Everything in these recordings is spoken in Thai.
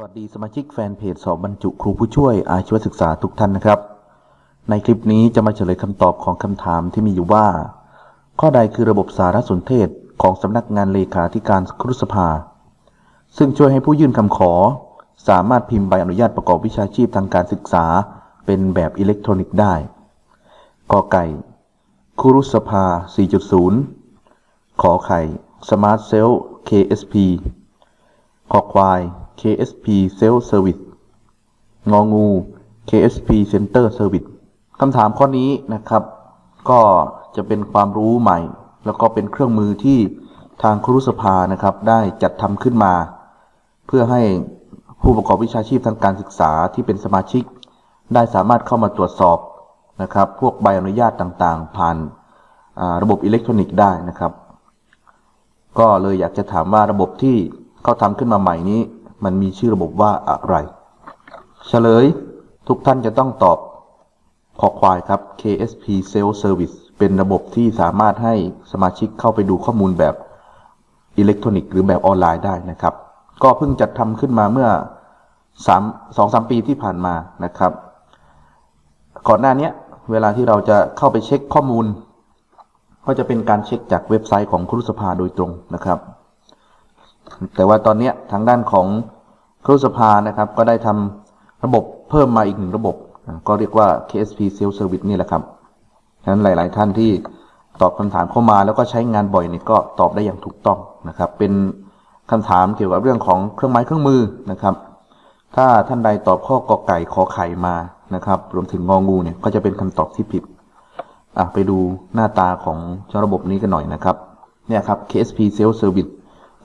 สวัสดีสมาชิกแฟนเพจสอบบรรจุครูผู้ช่วยอาชีวศึกษาทุกท่านนะครับ ในคลิปนี้จะมาเฉลยคำตอบของคำถามที่มีอยู่ว่า ข้อใดคือระบบสารสนเทศของสำนักงานเลขาธิการครุสภา ซึ่งช่วยให้ผู้ยื่นคำขอ สามารถพิมพ์ใบอนุญาตประกอบวิชาชีพทางการศึกษา เป็นแบบอิเล็กทรอนิกส์ได้กอไก่ครุสภา 4.0 ขอไข่ Smart Cell KSP คอควาย KSP Self Service งองู KSP Center Service คำถามข้อนี้นะครับ ก็จะเป็นความรู้ใหม่ แล้วก็เป็นเครื่องมือที่ทางครุสภานะครับ ได้จัดทำขึ้นมา เพื่อให้ผู้ประกอบวิชาชีพทางการศึกษาที่เป็นสมาชิก ได้สามารถเข้ามาตรวจสอบนะครับ พวกใบอนุญาตต่างๆ ผ่านาระบบอิเล็กทรอนิกส์ได้นะครับ ก็เลยอยากจะถามว่าระบบที่เขาทำขึ้นมาใหม่นี้ มันมีชื่อระบบว่าอะไร เฉลย ทุกท่านจะต้องตอบขอควายครับ KSP Self Service เป็นระบบที่สามารถให้สมาชิกเข้าไปดูข้อมูลแบบอิเล็กทรอนิกส์หรือแบบออนไลน์ได้นะครับ ก็เพิ่งจัดทำขึ้นมาเมื่อสามสองสามปีที่ผ่านมานะครับ ก่อนหน้านี้เวลาที่เราจะเข้าไปเช็คข้อมูล ก็จะเป็นการเช็คจากเว็บไซต์ของครุสภาโดยตรงนะครับ แต่ว่าตอนนี้ทางด้านของครุสภานะครับ ก็ได้ทำระบบเพิ่มมาอีกหนึ่งระบบ ก็เรียกว่า KSP Self Service นี่แหละครับฉะนั้นหลาย ๆ ท่านที่ตอบคำถามเข้ามาแล้วก็ใช้งานบ่อยนี่ก็ตอบได้อย่างถูกต้องนะครับ เป็นคำถามเกี่ยวกับเรื่องของเครื่องไม้เครื่องมือนะครับ ถ้าท่านใดตอบข้อกอไก่ขอไข่มานะครับ รวมถึงงองูเนี่ยก็จะเป็นคำตอบที่ผิดอะไปดูหน้าตาของเจ้าระบบนี้กันหน่อยนะครับ เนี่ยครับ KSP Self Service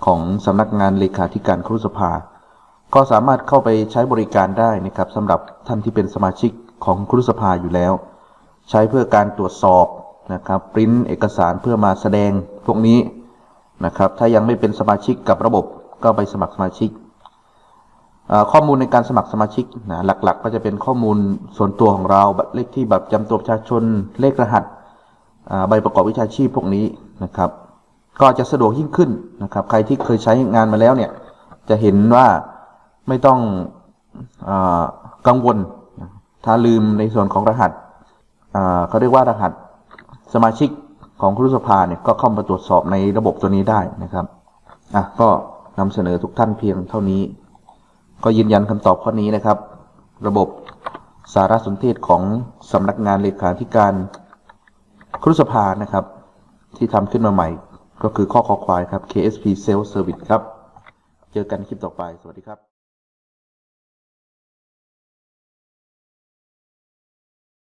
ของสำนักงานเลขาธิการครุสภา ก็สามารถเข้าไปใช้บริการได้นะครับสำหรับท่านที่เป็นสมาชิกของครุสภาอยู่แล้ว ใช้เพื่อการตรวจสอบนะครับปริ้นเอกสารเพื่อมาแสดงพวกนี้นะครับ ถ้ายังไม่เป็นสมาชิกกับระบบก็ไปสมัครสมาชิก ข้อมูลในการสมัครสมาชิกนะหลักๆก็จะเป็นข้อมูลส่วนตัวของเราบัตรเลขที่บัตรจำตัวประชาชนเลขรหัสใบประกอบวิชาชีพพวกนี้นะครับ ก็จะสะดวกยิ่งขึ้นนะครับ ใครที่เคยใช้งานมาแล้วเนี่ย จะเห็นว่าไม่ต้องอกังวล ถ้าลืมในส่วนของรหัสเขาเรียกว่ารหัสสมาชิกของครุสภาเนี่ยก็เข้ามาตรวจสอบในระบบตัวนี้ได้นะครับอะก็นำเสนอทุกท่านเพียงเท่านี้ ก็ยืนยันคำตอบข้อนี้นะครับ ระบบสารสนเทศของสำนักงานเลขาธิการครุสภานะครับ ที่ทำขึ้นมาใหม่ ก็คือข้อคอควายครับ KSP Sales Service ครับ เจอกันคลิปต่อไป สวัสดีครับ